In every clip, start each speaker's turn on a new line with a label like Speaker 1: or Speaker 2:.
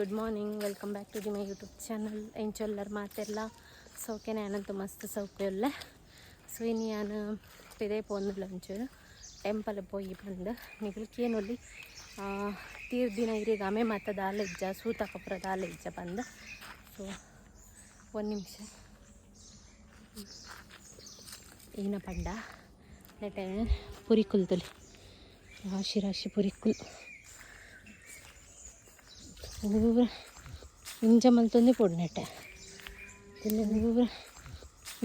Speaker 1: Good morning welcome back to the my YouTube channel ಎಂಚೊಲ್ಲರ್ ಮಾತೆಲ್ಲ ಸೌಖ್ಯ ಆನಂತ ಮಸ್ತ್ ಸೌಖ್ಯಲ್ಲ ಸೊ ಇನ್ನು ನಾನು ಇದೇ ಪೋಂದಿಲ್ಲ ಒಂಚೂರು ಟೆಂಪಲ್ ಪೋಯಿ ಬಂದು ನಿಗಲ್ಕೇನೊಲ್ಲಿ ತೀರ್ ದಿನ ಇರೀಗ ಆಮೆ ಮಾತ ದಾಲ ಇಜ್ಜ ಸೂತಕಪುರ ದಾಲ ಇಜ್ಜ ಬಂದು ಸೊ ಒಂದು ನಿಮಿಷ ಏನ ಪಂಡ ನೆಟೆ ಪುರಿ ತುಲಿ ರಾಶಿ ರಾಶಿ ಪುರಿಕುಲ್ ಇಂಜ ಮಲ್ತೊಂದಿ ಪೊಡ್ನೆಟ್ಟೆ. ತಿನ್ನ ಊರ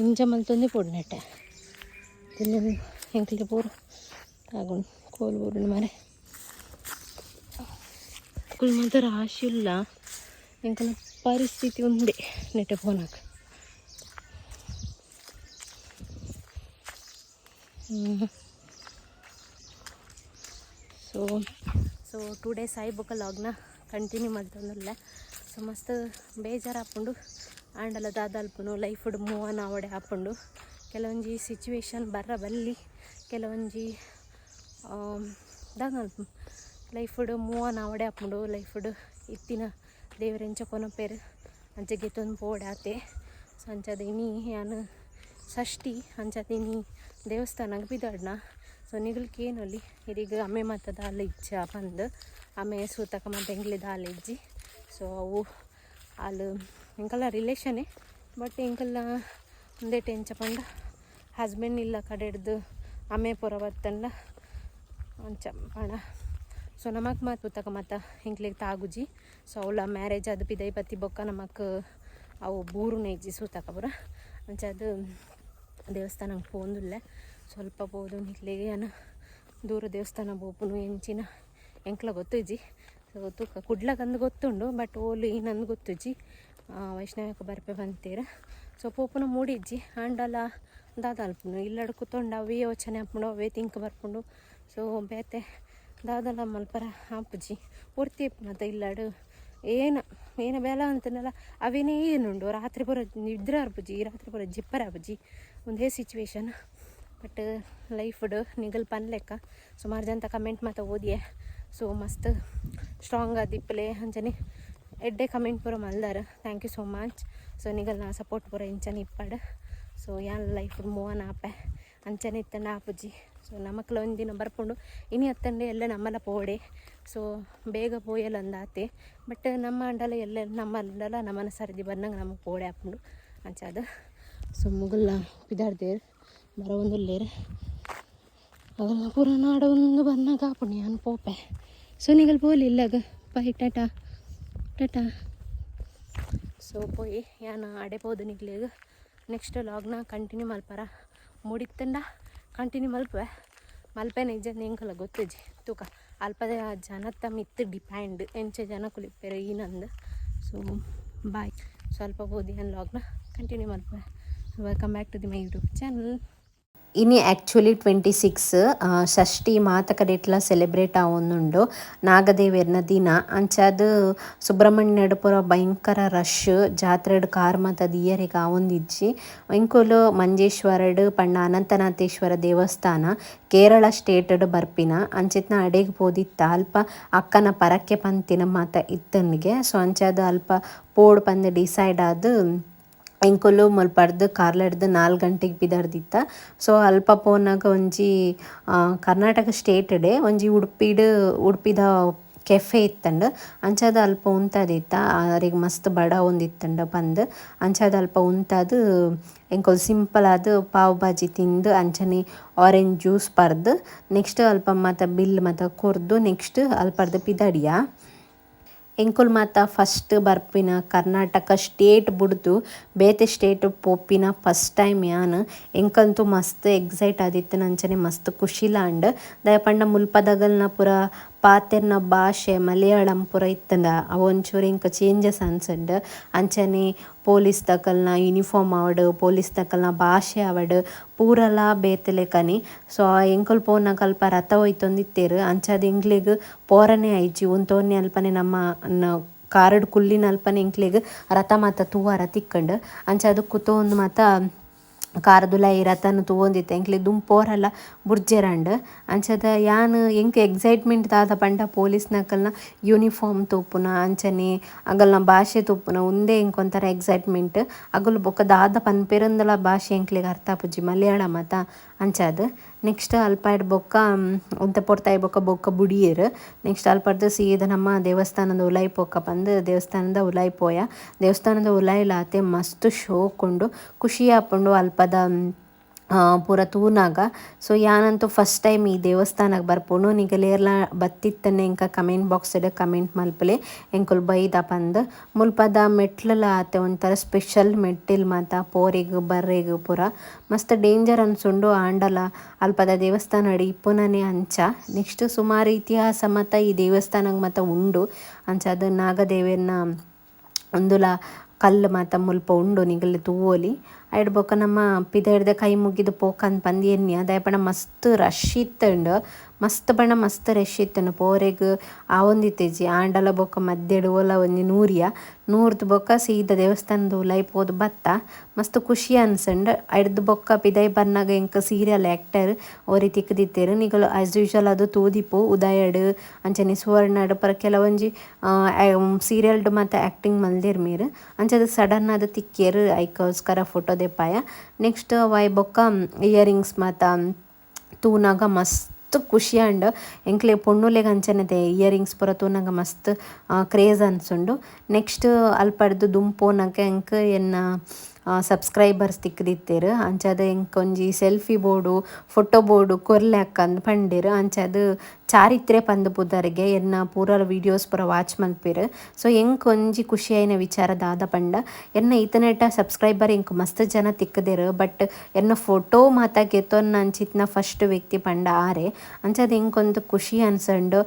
Speaker 1: ಇಂಜ ಮಲ್ತೊಂದಿ ಪೊಡ್ನೆಟ್ಟೆ. ತಿನ್ನ ಎಂಕಲ್ಗೆ ಪೂರ? ತಾಗೊಂಡು ಕೋಲ್ ಊರಿನ ಮರೆ. ಕುಲ್ ಮಾತ್ರ ರಾಶಿ ಇಲ್ಲ. ಎಂಕಲ ಪರಿಸ್ಥಿತಿ ಉಂಡೆ ನೆಟ್ಟೆ ಫೋನಾಗ ಸೊ ಸೊ ಟೂ ಡೇಸ್ ಆಯ್ಬೊಕ ಲಾಗ್ನ ಕಂಟಿನ್ಯೂ ಮಾಡ್ತಂದಲ್ಲ ಸೊ ಮಸ್ತ್ ಬೇಜಾರು ಹಾಕೊಂಡು ಆಂಡಲ ದಾದಾಲ್ಪನು ಲೈಫ್ ಮೂವ್ ಆನ್ ಆವಡೆ ಹಾಕೊಂಡು ಕೆಲವೊಂಜಿ ಸಿಚುವೇಶನ್ ಬರ್ರ ಬಲ್ಲಿ, ಕೆಲವೊಂಜಿ ದಾದಲ್ಪ ಲೈಫ್ ಮೂವ್ ಆನ್ ಆವಡೆ ಹಾಕೊಂಡು ಲೈಫ್ ಇತ್ತಿನ ದೇವರೆಂಚ ಕೊನಪೇರು ಅಂಚಗೆ ತೊಂದು ಪೋಡಾತೆ ಸೊ ಅಂಚದ ಇನಿ ಯಾನು ಷಷ್ಠಿ, ಅಂಚದಿನಿ ದೇವಸ್ಥಾನಕ್ಕೆ ಬಿದ್ದಾಡ್ನ. ಸೊ ನಿಗಲ್ಕೇನಲ್ಲಿ ಇದೀಗ ಅಮ್ಮೆ ಮಾತದ ಅಲ್ಲಿ ಇಚ್ಚ ಬಂದು. ಆಮೆ ಸೂತಕ ಎಂಗ್ಲಿ ದಾಲ್ ಇಜ್ಜಿ. ಸೊ ಅವು ಅಲ್ಲಿ ಎಂಕಲ್ಲ ರಿಲೇಷನೇ ಬಟ್ ಎಂಕಲ್ಲ ಒಂದೇ ಟೆಂಚಪಂಡ ಹಸ್ಬೆಂಡ್ ಇಲ್ಲ ಕಡೆ ಹಿಡ್ದು ಆಮೆ ಪುರ ಬತ್ತಂಡ. ಅಂಚ ಸೊ ನಮಕ್ ಮಾತು ಪುತ್ತಕ ಮತ್ತು ಎಂಕ್ಲಿಗೆ ತಾಗುಜಿ ಸೊ ಅವಳ ಮ್ಯಾರೇಜ್ ಅದು ಪಿದೈ ಪತ್ತಿ ಬೊಕ್ಕ ನಮಕ್ ಅವು ಬೂರು ನೆಜ್ಜಿ ಸೂತಕ ಪುರ ಅಂಚ ಅದು ದೇವಸ್ಥಾನಕ್ಕೆ ಪೋಂದುಲ್ಲೆ. ಸ್ವಲ್ಪ ಪೋದು ನಿಕ್ಲಿಗೆ ಏನು ದೂರ ದೇವಸ್ಥಾನ ಬೋಪುನು ಎಂಚಿನ. ಎಂಕ್ಲ ಗೊತ್ತಿಜ್ಜಿ ಸೊ ತೂಕ ಕುಡ್ಲಕ್ಕಂದು ಗೊತ್ತುಂಡು ಬಟ್ ಓಲಿ ನಂದು ಗೊತ್ತಿಜ್ಜಿ ವೈಷ್ಣವಕ್ಕೆ ಬರ್ಪೆ ಬಂತೀರ? ಸೊ ಪೋಪುನ ಮೂಡಿಜ್ಜಿ ಆಂಡಲ ದಾದಾಲ್ಪುನು ಇಲ್ಲಡು ಕುತ್ತೊಂಡು ಅವೇ ಯೋಚನೆ ಹಾಕೊಂಡು ಅವೇ ತಿಂಕ್ ಬರ್ಕೊಂಡು ಸೊ ಬೇತೆ ದಾದಲ ಮಲ್ಪರ ಹಾಪುಜಿ ಪೂರ್ತಿ ಮತ್ತು ಇಲ್ಲಡು. ಏನು ಏನು ಬೇಲ ಅಂತನಲ್ಲ, ಅವೇನೇ ಏನುಂಡು? ರಾತ್ರಿ ಬರೋ ನಿದ್ರೆ ಅರ್ಬುಜಿ ರಾತ್ರಿ ಬರೋ ಜಿಪ್ಪರ ಅಬುಜಿ ಒಂದೇ ಸಿಚುವೇಶನ್ ಬಟ್ ಲೈಫ್ಡು ನಿಗಲ್ ಪನ್ಲೆಕ್ಕ ಸುಮಾರು ಜನ ಕಮೆಂಟ್ ಮಾತ ಓದಿಯೆ. ಸೊ ಮಸ್ತ್ ಸ್ಟ್ರಾಂಗ್ ಆದಿಪ್ಪಲೆ ಅಂಚನೆ ಎಡ್ಡೆ ಕಮೆಂಟ್ ಪೂರ ಮಲ್ದಾರ. Thank you so much so ನಿಗಲ್ ನಾ ಸಪೋರ್ಟ್ ಪೂರ ಇಂಚನೆ ಇಪ್ಪಡ. ಸೊ ಯಾನ್ ಲೈಫ್ ಮೂವನ್ ಆಪೆ. ಅಂಚನೆ ಇತ್ತಂಡ ಆಪುಜಿ ಸೊ ನಮಕ್ಲ ದಿನ ಬರ್ಕೊಂಡು ಇನಿ ಹತ್ತಂಡೆ ಎಲ್ಲ ನಮ್ಮಲ್ಲ ಪೋಡೆ. ಸೊ ಬೇಗ ಪೋಯಲ್ಲ ಅಂದಾತೆ. ಬಟ್ ನಮ್ಮ ಅಂಡಲ ಎಲ್ಲ ನಮ್ಮ ಅಂಡಲ ನಮ್ಮನ ಸರ್ದಿ ಬಂದಂಗೆ ನಮಗೆ ಪೋಡೆ ಹಾಕೊಂಡು ಅದು. ಸೊ ಮುಗಲ್ಲ ಪಿದಾಡ್ದೇರು. ಮರ ಒಂದು ಒಂದು ಬಂದಾಗ ಹಾಪುಣಿ ಅನ್ ಪೋಪೆ. ಸೊ ನಿಗಲ್ ಪೋಲಿ ಇಲ್ಲಾಗ ಬೈ ಟಾಟಾ. ಟಾಟಾ. ಸೊ ಪೋಯಿ, ಯಾನ ಅಡೆ ಪೋದು ನಿಗ್ಲಿಗ ನೆಕ್ಸ್ಟ್ ಲಾಗ್ನ ಕಂಟಿನ್ಯೂ ಮಲ್ಪರ. ಮುಡಿತಂಡ ಕಂಟಿನ್ಯೂ ಮಲ್ಪೆ ಮಲ್ಪೆ ನಿಜ ನಿಂಕಲ್ಲ ಗೊತ್ತಜ್ಜಿ ತೂಕ, ಅಲ್ಪದ ಜನ ತಮ್ಮ ಇತ್ತು ಡಿಪೆಂಡ್. ಎಂಚ ಜನ ಕುಲಿಪೇರೆ ಈ ನಂದು. So bye. ಸ್ವಲ್ಪ ಬೋದಿ ಅನ್ ಲಾಗ್ನ continue Malpe welcome back to the my YouTube channel
Speaker 2: ಇನಿ ಆ್ಯಕ್ಚುಲಿ ಟ್ವೆಂಟಿ ಸಿಕ್ಸ್ ಷಷ್ಠಿ ಮಾತಕಡೆ ಇಟ್ಲ ಸೆಲೆಬ್ರೇಟ್ ಆವೊಂದುಂಡು ನಾಗದೇವಿಯರ್ನ ದಿನ ಅಂಚಾದ್ ಸುಬ್ರಹ್ಮಣ್ಯಡ್ ಪೂರ ಭಯಂಕರ ರಶ್ ಜಾತ್ರೆಡ್ ಕಾರ್ ಮಾತದ ಇಯರಿಗೆ ಆವೊಂದಿಜ್ಜಿ ಇಂಕೋಲು ಮಂಜೇಶ್ವರಡ್ ಪಂಡ ಅನಂತನಾಥೇಶ್ವರ ದೇವಸ್ಥಾನ ಕೇರಳ ಸ್ಟೇಟಡ್ ಬರ್ಪಿನ ಅಂಚಿತ್ನ ಅಡೆಗ್ ಪೋದಿತ್ತ ಅಲ್ಪ ಅಕ್ಕನ ಪರಕ್ಕೆ ಪಂತಿನ ಮಾತ ಇತ್ತನಿಗೆ ಸೊ ಅಂಚಾದ್ ಅಲ್ಪ ಪೋಡ್ ಪಂದ್ ಡಿಸೈಡ್ ಆದ್ ಎಂಕುಲು ಕಾರ್ಲ ಕಾರ್ಲಡ್ದು ನಾಲ್ಕು ಗಂಟೆಗೆ ಬಿದರ್ದಿತ್ತ. ಸೊ ಅಲ್ಪ ಪೋನಾಗ ಒಂಜಿ ಕರ್ನಾಟಕ ಸ್ಟೇಟ್ ಡೆ ಒಂಜಿ ಉಡುಪಿಡ್, ಉಡುಪಿದ ಕೆಫೆ ಇತ್ತಂಡು. ಅಂಚಾದ ಅಲ್ಪ ಉಂತಾದಿತ್ತ ಅವ್ರಿಗೆ ಮಸ್ತ್ ಬಡ ಒಂದಿತ್ತಂಡ ಬಂದು ಅಂಚಾದ ಅಲ್ಪ ಉಂತಾದು ಎಂಕೊಲ್ ಸಿಂಪಲ್ ಆದ್ ಪಾವ್ ಭಾಜಿ ತಿಂದು, ಅಂಚನೆ ಆರೆಂಜ್ ಜ್ಯೂಸ್ ಪರ್ದು. ನೆಕ್ಸ್ಟ್ ಅಲ್ಪ ಮಾತ ಬಿಲ್ ಮಾತ ಕೊರ್ದು ನೆಕ್ಸ್ಟ್ ಅಲ್ಪರ್ದು ಪಿದಡಿಯ ಎಂಕುಲ್ ಮಾತ ಫಸ್ಟ್ ಬರ್ಪಿನ ಕರ್ನಾಟಕ ಸ್ಟೇಟ್ ಬುಡ್ದು, ಬೇತೆ ಸ್ಟೇಟ್ ಪೋಪಿನ ಫಸ್ಟ್ ಟೈಮ್ ಯಾನ್. ಎಂಕಂತೂ ಮಸ್ತ್ ಎಕ್ಸೈಟ್ ಆದಿತ್ತು ನಂಚನೆ ಮಸ್ತ್ ಖುಷಿಲಾಂಡ್ ದಯಪಂಡ ಮುಲ್ಪದಗಲ್ನ ಪೂರ ಪಾತೆರ್ನ ಭಾಷೆ ಮಲಯಾಳಂ ಪೂರ ಇತ್ತಂದ. ಅವು ಒಂಚೂರು ಇಂಕ ಚೇಂಜಸ್ ಅನ್ಸಂಡ್ ಅಂಚನೆ ಪೊಲೀಸ್ ತಕಲ್ನ ಯೂನಿಫಾರ್ಮ್ ಆವಡ್ ಪೊಲೀಸ್ ತಕಲ್ನ ಭಾಷೆ ಆವಡ್ ಪೂರಲ ಬೇತಲೆ ಕನಿ. ಸೊ ಎಂಕುಲ್ ಪೋನ ಕಲ್ಪ ರಥ ಹೋಯ್ತೊಂದಿತ್ತೇರು ಅಂಚಾದ ಇಂಗ್ಲಿಗ್ ಪೋರನೆ ಐಜಿ ಉಂತೋನೆ ಅಲ್ಪನೆ ನಮ್ಮ ಕಾರ್ಡ್ ಕುಲ್ಲಿನ ಅಲ್ಪನೆ ಇಂಕ್ಲಿಗ್ ರಥ ಮಾತ ತೂವಾರ ತಿಕ್ಕಂಡ್ ಅಂಚಾದ ಒಂದು ಮಾತ ಕಾರದುಲ ಈ ರಥನ ತೂವೊಂದಿತ್ತೆ ಎಂಕ್ಲೆ ದುಂಪೋರೆಲ್ಲ, ಬುರ್ಜೆರಂಡ್. ಅಂಚದ ಯಾನ್ ಎಂಕ್ ಎಕ್ಸೈಟ್ಮೆಂಟ್ ದಾದ ಪಂಡ ಪೊಲೀಸ್ ನಕಲ್ನ ಯೂನಿಫಾರ್ಮ್ ತೂಪುನ, ಅಂಚನೆ, ಅಗಲ್ನ ಭಾಷೆ ತೂಪುನ, ಉಂದೇ ಒಂಥರ ಎಕ್ಸೈಟ್ಮೆಂಟ್ ಅಗಲು ಬೊಕ್ಕ ದಾದ ಪನ್ಪೆರಂದಲ ಭಾಷೆ ಎಂಕ್ಲೆಗ್ ಅರ್ಥ ಆಪುಜಿ ಮಲಯಾಳಂ ಮಾತ ಅಂಚಾದ್. ನೆಕ್ಸ್ಟ್ ಅಲ್ಪಾಯ್ಡ್ ಬೊಕ್ಕ ಉದ್ದ ಪೊರ್ತಾಯಿ ಬೊಕ್ಕ ಬೊಕ್ಕ ಬುಡಿಯರ್ ನೆಕ್ಸ್ಟ್ ಅಲ್ಪಡ್ದು ಸೀದ ನಮ್ಮ ದೇವಸ್ಥಾನದ ಉಲಾಯಿ ಪೊಕ್ಕ ಬಂದು ದೇವಸ್ಥಾನದ ಉಲಾಯಿ ಪೋಯ. ದೇವಸ್ಥಾನದ ಉಲಾಯಿಲಾತೆ ಮಸ್ತ್ ಶೋಕುಂಡು ಖುಷಿ ಆಪುಂಡು ಅಲ್ಪದ ಪೂರ ತೂನಾಗ. ಸೊ ಯಾನಂತೂ ಫಸ್ಟ್ ಟೈಮ್ ಈ ದೇವಸ್ಥಾನಕ್ಕೆ ಬರ್ಪುಂಡು. ನಿಗಲೇರ್ಲ ಬತ್ತಿತ್ತನೆ ಇಂಕ ಕಮೆಂಟ್ ಬಾಕ್ಸ್ಡ್ ಕಮೆಂಟ್ ಮಲ್ಪಲೆ. ಎಂಕುಲ್ ಬೈದ ಪಂದ್, ಮುಲ್ಪದ ಮೆಟ್ಲಲ ಆತೆ ಒಂಥರ ಸ್ಪೆಷಲ್ ಮೆಟ್ಟಿಲ್ ಮಾತ, ಪೋರಿಗ್, ಬರ್ರಿಗ್ ಪೂರ. ಮಸ್ತ್ ಡೇಂಜರ್ ಅನ್ಸುಂಡು ಆಂಡಲ. ಅಲ್ಪದ ದೇವಸ್ಥಾನ ಅಡಿ ಇಪ್ಪುನನೆ ಅಂಚ. ನೆಕ್ಸ್ಟ್ ಸುಮಾರು ಇತಿಹಾಸ ಮತ ಈ ದೇವಸ್ಥಾನಕ್ಕೆ ಮತ ಉಂಡು. ಅಂಚ ಅದು ನಾಗದೇವಿಯನ್ನ ಒಂದುಲ ಕಲ್ಲು ಮಾತ ಮುಲ್ಪ ಉಂಡು ನಿಗಲ್ ತೂವೋಲಿ. ಐಡ್ ಬೊಕ ನಮ್ಮ ಪಿದ ಹಿಡ್ದೆ ಕೈ ಮುಗಿದು ಪೋಕಂದ್ ಪಂದ್ ಎನ್ನಿ ಅದಾಯ ಪಂಡ ಮಸ್ತ್ ರಶ್ ಇತ್ತಂಡು. ಮಸ್ತ್ ಬಣ್ಣ ಮಸ್ತ್ ರಶ್ ಇತ್ತಂಡು. ಪೋರೆಗ್ ಆ ಒಂದಿತ್ತೆಜಿ ಆಂಡಲ ಬೊಕ ಮದ್ದೆಡು ಓಲ ಒಂಜಿ ನೂರಿಯ. ನೂರ್ದು ಬೊಕ ಸೀದ ದೇವಸ್ಥಾನದ ಉಲಾಯಿ ಪೋದು ಬತ್ತ. ಮಸ್ತ್ ಖುಷಿ ಅನ್ಸಂಡ್ ಐಡ್ದು ಬೊಕ್ಕ ಪಿದೈ ಬನ್ನಾಗ ಇಂಕ ಸೀರಿಯಲ್ ಆ್ಯಕ್ಟರ್ ಒರಿ ತಿಕ್ಕದಿತ್ತೇರು ನಿಗಲು ಆಸ್ ಯೂಶಲ್ ಅದು ತೂದಿಪು ಉದಯಡ್, ಅಂಚನೆ ಸುವರ್ಣಡ್, ಪರ ಕೆಲವೊಂಜಿ ಸೀರಿಯಲ್ಡ್ ಮತ್ತು ಆ್ಯಕ್ಟಿಂಗ್ ಮಲ್ದೇರ್ ಮೇರು. ಅಂಚದು ಸಡನ್ ಅದು ತಿಕ್ಕೇರು ಐಕೋಸ್ಕರ ಫೋಟೋ ದೆಪ್ಪಾಯ ನೆಕ್ಸ್ಟ್ ವೈ ಬೊಕ್ಕ ಇಯರಿಂಗ್ಸ್ ಮಾತ, ತೂನಾಗ ಮಸ್ತ್ ಖುಷಿ ಅಂಡ್ ಎಂಕ್ಲೆ ಪೊಣ್ಣುಲೆಗ್ ಅಂಚನೆದೆ ಇಯರಿಂಗ್ಸ್ ಪೂರ ತೂನಗ ಮಸ್ತ್ ಕ್ರೇಜ್ ಅನ್ಸುಂಡು. ನೆಕ್ಸ್ಟ್ ಅಲ್ಪಡ್ದು ದುಂಪೋನಾಗ ಎಂಕ್ ಎನ್ನ ಸಬ್ಸ್ಕ್ರೈಬರ್ಸ್ ತಿಕ್ಕದಿತ್ತೇರು ಅಂಚಾದ ಎಂಕೊಂಜಿ ಸೆಲ್ಫಿ ಬೋರ್ಡು ಫೋಟೋ ಬೋರ್ಡು ಕೊರ್ಲೆ ಹಾಕಂದು ಪಂಡೇರು. ಅಂಚಾದ ಚಾರಿತ್ರೆ ಪಂದು ಪುದರ್ಗೆ ಎನ್ನ ಪೂರ ವೀಡಿಯೋಸ್ ಪೂರ ವಾಚ್ ಮಲ್ಪಿರು. ಸೊ ಎಂಕೊಂಜಿ ಖುಷಿಯಾಯಿನ ವಿಚಾರ ದಾದ ಪಂಡ ಎನ್ನ ಈತನೆಟ ಸಬ್ಸ್ಕ್ರೈಬರ್ ಎಂಕ್ ಮಸ್ತ್ ಜನ ತಿಕ್ಕದೇರು ಬಟ್ ಎನ್ನ ಫೋಟೋ ಮಾತ ಗೆತ್ತೋನ್ ಅಂಚಿತ್ನ ಫಸ್ಟ್ ವ್ಯಕ್ತಿ ಪಂಡ ಆರೆ. ಅಂಚಾದ ಎಂಕೊಂದು ಖುಷಿ ಅನ್ಸಂಡು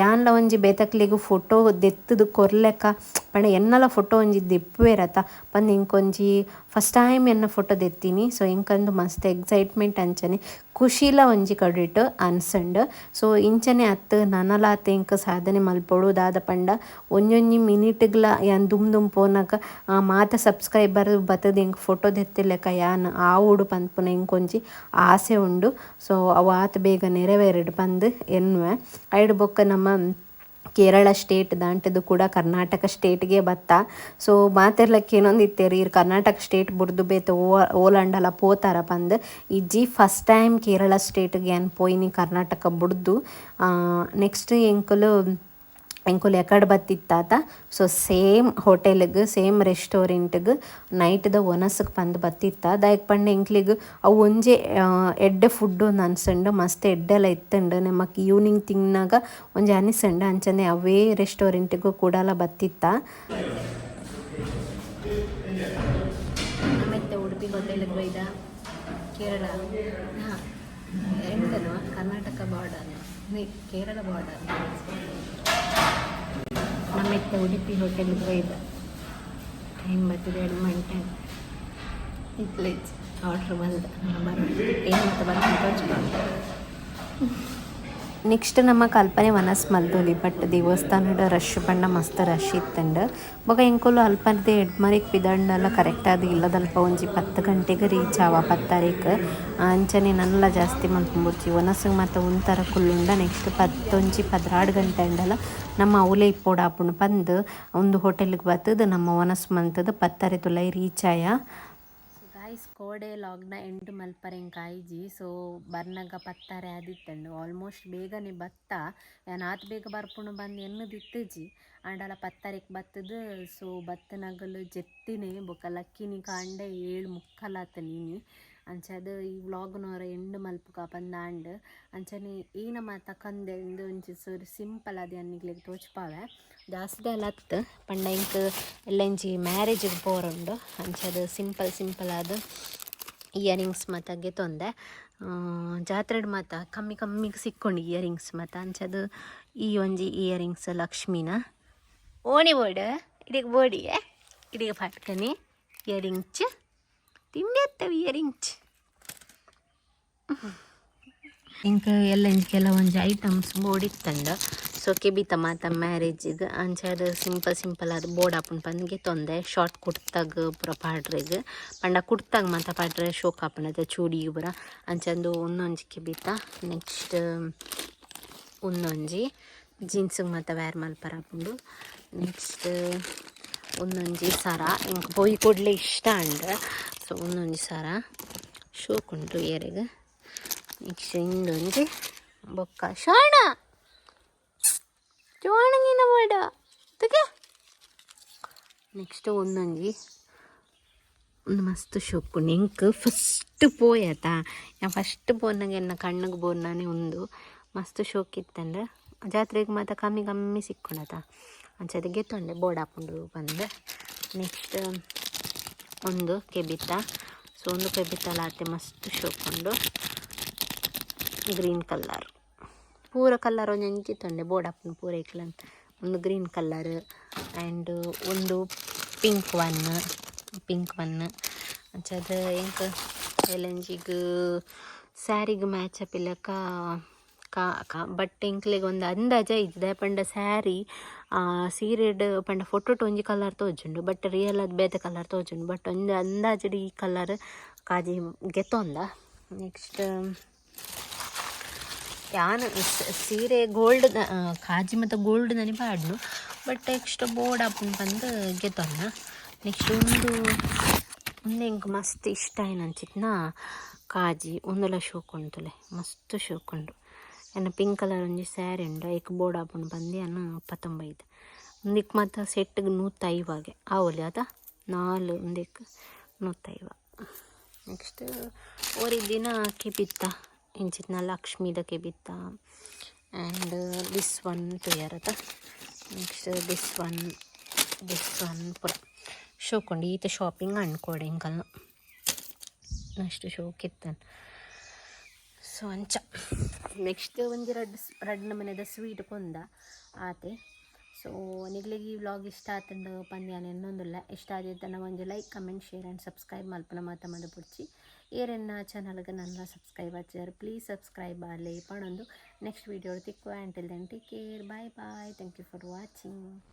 Speaker 2: ಯಾನ್ಲ ಒಂಜಿ ಬೇತಕ್ಲೆಗ್ ಫೋಟೋ ದೆತ್ತದು ಕೊರ್ಲೆಕ್ಕ ಪಂಡ ಎನ್ನಲ ಫೋಟೋ ಒಂಜಿ ದೆಪ್ಪುವೆರತ. ಪಂದ್ ಎಂಕೊಂಜಿ ಫಸ್ಟ್ ಟೈಮ್ ಎನ್ನ ಫೋಟೋ ದೆತ್ತೀನಿ ಸೊ ಎಂಕಂದು ಮಸ್ತ್ ಎಕ್ಸೈಟ್ಮೆಂಟ್ ಅಂಚನೆ ಖುಷಿಲ ಒಂಜಿ ಕಡಿಟ್ಟು ಅನ್ಸಂಡ್. ಸೊ ಇಂಚನೆ ಅತ್ತು ನನಲಾತೆ ಎಂಕ್ ಸಾಧನೆ ಮಲ್ಪಡು ದಾದ ಪಂಡ ಒಂಜೊಂಜಿ ಮಿನಿಟ್ಗ್ಲ ಯಾನ್ ದುಮ್ ದುಮ್ ಪೋನಕ ಆ, ಮಾತ ಸಬ್ಸ್ಕ್ರೈಬರ್ ಬತ್ತದ ಎಂಕ್ ಫೋಟೋ ದೆತ್ತಿಲೆಕ್ಕ ಯಾನ್ ಆವುಡು ಪಂದ್ಪುನ ಇಂಕೊಂಜಿ ಆಸೆ ಉಂಡು. ಸೊ ಅವು ಆತ ಬೇಗ ನೆರವೇರಡು ಪಂದ್ ಎನ್ವೆ ಐಡ್ ಬೊಕ್ಕ ನಮ್ಮ ಕೇರಳ ಸ್ಟೇಟ್ ದಾಂಟದು ಕೂಡ ಕರ್ನಾಟಕ ಸ್ಟೇಟ್ಗೆ ಬತ್ತ. ಸೊ ಮಾತಿರ್ಲಕ್ಕೆ ಏನೊಂದು ಇತ್ತೇರಿ, ಇರ್ ಕರ್ನಾಟಕ ಸ್ಟೇಟ್ ಬುಡ್ದು ಬೇತ ಓ ಓಲಾಂಡಲ ಪೋತಾರ ಬಂದು ಇಜ್ಜಿ ಫಸ್ಟ್ ಟೈಮ್ ಕೇರಳ ಸ್ಟೇಟ್ಗೆ ಅನ್ ಪೋಯ್ನಿ ಕರ್ನಾಟಕ ಬುಡ್ದು. ನೆಕ್ಸ್ಟ್ ಎಂಕುಲು ಎಂಕುಲು ಎಕಡ್ ಬತ್ತಿತ್ತಾತ ಸೊ ಸೇಮ್ ಹೋಟೆಲ್ಗ್ ಸೇಮ್ ರೆಸ್ಟೋರೆಂಟ್ಗ್ ನೈಟ್ದ ಒನಸಕ್ಕೆ ಬಂದು ಬತ್ತಿತ್ತ ದಾಯಕ್ ಪಂಡ ಎಂಕ್ಲಿಗ್ ಅವು ಒಂಜೆ ಎಡ್ಡೆ ಫುಡ್ ಒಂದು ಅನ್ಸಂಡು, ಮಸ್ತ್ ಎಡ್ಡೆಲ್ಲ ಇತ್ತಂಡು, ನಮಕ್ ಈವ್ನಿಂಗ್ ತಿನ್ನಾಗ ಒಂಜೆ ಅನಿಸಂಡು, ಅಂಚನೆ ಅವೇ ರೆಸ್ಟೋರೆಂಟ್ಗೂ ಕೂಡಲ ಬತ್ತಿತ್ತ ಮತ್ತೆ ಉಡುಪಿ ಹೋಟೆಲ್ಗೆ ಕೇರಳ. ಹಾಂ. ಎಂತನು ಕರ್ನಾಟಕ ಬಾರ್ಡರ್ ಕೇರಳ ಬಾರ್ಡರ್. ನಮ್ಮತ್ತೆ ಉಡುಪಿ ಹೋಟೆಲ್ಗೆ ಬೈದ ಟೈಮ್ ಬರ್ತದೆ ಎರಡು ಗಂಟೆ ಇತ್ಲೇಜ್ ಆರ್ಡ್ರ್ ಬಂದ. ಬರ ಏನು ಅಂತ ಬಂದು ನೆಕ್ಸ್ಟ್ ನಮ್ಮ ಕಲ್ಪನೆ ವನಸ್ ಮಲ್ದೋಲಿ ಬಟ್ ದೇವಸ್ಥಾನದ ರಶ್ ಬಣ್ಣ ಮಸ್ತ್ ರಶ್ ಇತ್ತಂಡ್. ಬೊಕ ಎಂಕುಲು ಅಲ್ಪರ್ದೆ ಎಡ್ಮರಿಕ್ ಕರೆಕ್ಟ್ ಅದು ಇಲ್ಲದಲ್ಪ ಒಂಜಿ ಪತ್ತು ಗಂಟೆಗೆ ರೀಚ್ ಆವ ಪತ್ತಾರಿಕ್ ಅಂಚನೆ ನನ್ನೆಲ್ಲ ಜಾಸ್ತಿ ಮಲ್ಪುಂಬುರ್ಚಿ ಒನಸ್ಗ್ ಮಾತ ಉಂತರ ಕುಲ್ಲುಂಡ ನೆಕ್ಸ್ಟ್ ಪತ್ತೊಂಜಿ ಪದ್ರಾಡು ಗಂಟೆ ಅಂಡಲ್ಲ ನಮ್ಮ ಅವಲೆ ಇಪ್ಪೋಡು ಆಪುಂಡು ಪಂದ್, ಒಂದು ಹೋಟೆಲ್ಗೆ ಬತ್ತದ ನಮ್ಮ ಒನಸ್ ಮಂತದ ಪತ್ತರೆ ತುಲೈ ರೀಚ್ ಆಯ. ಕೋಡೆ ಲಾಗ್ನ ಎಂಡ್ ಮಲ್ಪರೆಂಗ್ ಕಾಯ್ಜಿ ಸೊ ಬರ್ನಗ ಪತ್ತಾರೆ ಆದಿತ್ತಂಡು ಆಲ್ಮೋಸ್ಟ್ ಬೇಗನೆ ಬತ್ತ. ನಾತ್ ಬೇಗ ಬರ್ಪುಂಡು ಬಂದು ಎನ್ನದಿತ್ತಜಿ ಆಂಡಲ ಪತ್ತರೆಕ್ ಬತ್ತದ, ಸೊ ಬತ್ತನಗಲು ಜೆತ್ತಿನೇ, ಬೊಕ ಲಕ್ಕಿನಿ ಕಾಂಡೆ ಏಳು ಮುಕ್ಕಲಾತ ನೀನಿ ಅಂಚದ ಈ ವ್ಲಾಗ್ನವರ ಎಂಡ್ ಮಲ್ಪುಗ ಪಂದಾಂಡ್ ಅಂಚನೆ ಈನ ಮಾತ ಕಂದೆ ಇಂದು ಒಂಚಿ ಸಿಂಪಲ್ ಅದೇ ಅನ್ನಿಗ್ಲಿಗೆ ತೋಚ್ಪಾವೆ. ಅಲತ್ ಪಂಡ ಇಂಕ್ ಎಲ್ಲ ಇಂಚಿ ಮ್ಯಾರೇಜಿಗೆ ಪೋರುಂಡು. ಅಂಚದು ಸಿಂಪಲ್ ಸಿಂಪಲ್ ಅದು ಇಯರಿಂಗ್ಸ್ ಮಾತಾಗೆ ತೊಂದೆ. ಜಾತ್ರೆಡ್ ಮಾತ ಕಮ್ಮಿ ಕಮ್ಮಿಗೆ ಸಿಕ್ಕೊಂಡು ಇಯರಿಂಗ್ಸ್ ಮಾತ ಅಂಚದು ಈ ಒಂಜಿ ಇಯರಿಂಗ್ಸ್ ಲಕ್ಷ್ಮಿನ. ಓಣಿ ಬೋರ್ಡ್, ಇಡಿಗೆ ಬೋಡಿ, ಇಡಿಗೆ ಪಟ್ಕನಿ, ಇಯರಿಂಗ್ಸ್ ತಿಂಡಿ ಎತ್ತವೆ ಇಯರಿಂಗ್ಸ್. ಇಂಕ ಎಲ್ಲ ಕೆಲವೊಂದು ಐಟಮ್ಸ್ ಐಟಮ್ಸ್ ಬೋಡಿತ್ತಂಡ ಸೊ ಕೆಬಿತ ಮಾತ ಮ್ಯಾರೇಜಿಗೆ ಅಂಚಾದ ಸಿಂಪಲ್ ಸಿಂಪಲ್ ಅದು ಬೋರ್ಡ್ ಆಪನ್ ಪಂದ್ಗೆ ತೊಂದೆ. ಶಾರ್ಟ್ ಕುಡ್ತಾಗ ಪೂರ ಪಾಡ್ರಿಗೆ. ಪಂಡ ಕುಡ್ತಾಗ ಮಾತ ಪಾಡ್ರೆ ಶೋಕ್ ಹಾಪುಂಡದ ಚೂಡಿ ಪೂರ. ಅಂಚಂದು ಒಂದೊಂಜಿ ಕೆಬಿತ ನೆಕ್ಸ್ಟ್ ಒಂದೊಂಜಿ ಜೀನ್ಸಿಗೆ ಮಾತ ವ್ಯಾರ್ ಮಲ್ಪರ ಆಪುಂಡು ನೆಕ್ಸ್ಟ್ ಒಂದೊಂಜಿ ಸರ. ಹಿಂಗೆ ಪೊಯ್ ಕೊಡ್ಲೆ ಇಷ್ಟ ಅಂದ್ರೆ ಸೊ ಒಂದೊಂಜಿ ಸರ. ಶೋಕ್ ಉಂಟು ಏರಿಗೆ. ನೆಕ್ಸ್ಟ್ ಇಂದೊಂಜಿ ಬೊಕ್ಕ. ಶಾಣ ಜೋಣಗಿನ ಬೇಡ ಅದಕ್ಕೆ ನೆಕ್ಸ್ಟ್ ಒಂದಂಗಿ ಒಂದು ಮಸ್ತ್ ಶೋಕು. ಎಂಕ್ ಫಸ್ಟ್ ಪೋಯತ ನಾ ಫಸ್ಟ್ ಪೋನಾಗ ಎನ್ನ ಕಣ್ಣಿಗೆ ಬೋರ್ನಾನೆ ಒಂದು ಮಸ್ತ್ ಶೋಕ್ ಇತ್ತಂದ್ರೆ ಜಾತ್ರೆಗೆ ಮಾತ್ರ ಕಮ್ಮಿ ಕಮ್ಮಿ ಸಿಕ್ಕೊಂಡತ ಅಂಚದ ಗೆತ್ತೊಂಡೆ, ಬೋರ್ಡ್ ಹಾಕೊಂಡು ಬಂದೆ. ನೆಕ್ಸ್ಟ್ ಒಂದು ಕೆಬಿತ. ಸೊ ಒಂದು ಕೆಬಿತಲಾತೆ ಮಸ್ತ್ ಶೋಕೊಂಡು ಗ್ರೀನ್ ಕಲರ್ ಪೂರ ಕಲರ್ ಒಂದು ಎಂಚಿತ್ತಂಡೆ ಬೋರ್ಡ್ ಹಾಕೊಂಡು ಪೂರ ಇಕ್ಲನ್ ಒಂದು ಗ್ರೀನ್ ಕಲರ್ ಆ್ಯಂಡ್ ಒಂದು ಪಿಂಕ್ ಒನ್ ಪಿಂಕ್ ಒನ್ ಅಂಚದ ಎಂಕ್ ಎಲಂಜಿಗ್ ಸ್ಯಾರಿಗೆ ಮ್ಯಾಚ್ ಅಪ್ಪಿಲ್ಲಕ ಕಾ ಕಾ ಬಟ್ ಎಂಕ್ಲೆಗ್ ಒಂದು ಅಂದಾಜ ಇದ್ದೆ ಪಂಡ ಸ್ಯಾರಿ ಸೀರೆಡ್ ಪಂಡ ಫೋಟೋ ಒಂಜಿ ಕಲರ್ ತೋಜುಂಡು ಬಟ್ ರಿಯಲ್ ಅದು ಬೇತೆ ಕಲರ್ ತೋಜುಂಡು ಬಟ್ ಒಂದು ಅಂದಾಜಡಿ ಈ ಕಲರ್ ಕಾಜಿ ಗೆತ್ತೊಂದ. ನೆಕ್ಸ್ಟ್ ಯಾನ್ ಸೀರೆ ಗೋಲ್ಡ್ ಕಾಜಿ ಮತ್ತು ಗೋಲ್ಡ್ ನನಿ ಬಾಡ್ನು ಬಟ್ ನೆಕ್ಸ್ಟ್ ಬೋರ್ಡ್ ಆಪನ್ ಬಂದು ಗೆದ್ದೋಣ. ನೆಕ್ಸ್ಟ್ ಒಂದು ಒಂದು ಹೆಂಗೆ ಮಸ್ತ್ ಇಷ್ಟ ಏನು ಅಂಚಿತ್ನ ಕಾಜಿ ಒಂದಲ ಶೋಕೊಂಡುಲೆ ಮಸ್ತ್ ಶೋಕೊಂಡು ಏನು ಪಿಂಕ್ ಕಲರ್ ಒಂಜಿ ಸ್ಯಾರಿ ಉಂಡು. ಐಕ್ ಬೋರ್ಡ್ ಆಪನ್ ಬಂದು ಅನ್ನು ಪತ್ತೊಂಬೈದು ಒಂದಿಕ್ ಮತ್ತು ಸೆಟ್ಗೆ ನೂತೈವಾಗೆ ಆವಲಿ ಅದ ನಾಲ್ ಒಂದಿಕ್ ನೂತೈವ ನೆಕ್ಸ್ಟ್ ಓರಿ ದಿನ ಕೆಬಿತ್ತ ಇಂಚಿತ್ನ ಲಕ್ಷ್ಮೀದ ಕೆಬಿತ್ತ and this one ತುಯರದ next this one this one ಪುರ ಶೋಕೊಂಡು ಈತ ಶಾಪಿಂಗ್ ಅಂಡ್ಕೊಡಿ ಹಿಂಗಲ್ಲ ಅಷ್ಟು ಶೋಕ್ ಇತ್ತನ್ ಸೊ ಅಂಚ ನೆಕ್ಸ್ಟ್ ಒಂದು ರಡ್ ರಡ್ ನಮನೆದ ಸ್ವೀಟ್ ಕೊಂದ ಆತೆ ಸೊ ನಿಗ್ಲಿಗೆ ಈ ವ್ಲಾಗ್ ಇಷ್ಟ ಆತಂದು ಪಂದ್ಯ ಇನ್ನೊಂದಿಲ್ಲ ಇಷ್ಟ ಆದಿದ್ದನ್ನ ಒಂದು like comment share and subscribe ಮಲ್ಪನ ಮಾತ ಏರೆನ್ನ ಚಾನಲ್ಗೆ ನನ್ನ ಸಬ್ಸ್ಕ್ರೈಬ್ ಹಚ್ಚಾರ ಪ್ಲೀಸ್ ಸಬ್ಸ್ಕ್ರೈಬ್ ಆಗಲಿ ಪಣೊಂದು next video ತಿಕ್ಕು until then take care bye bye thank you for watching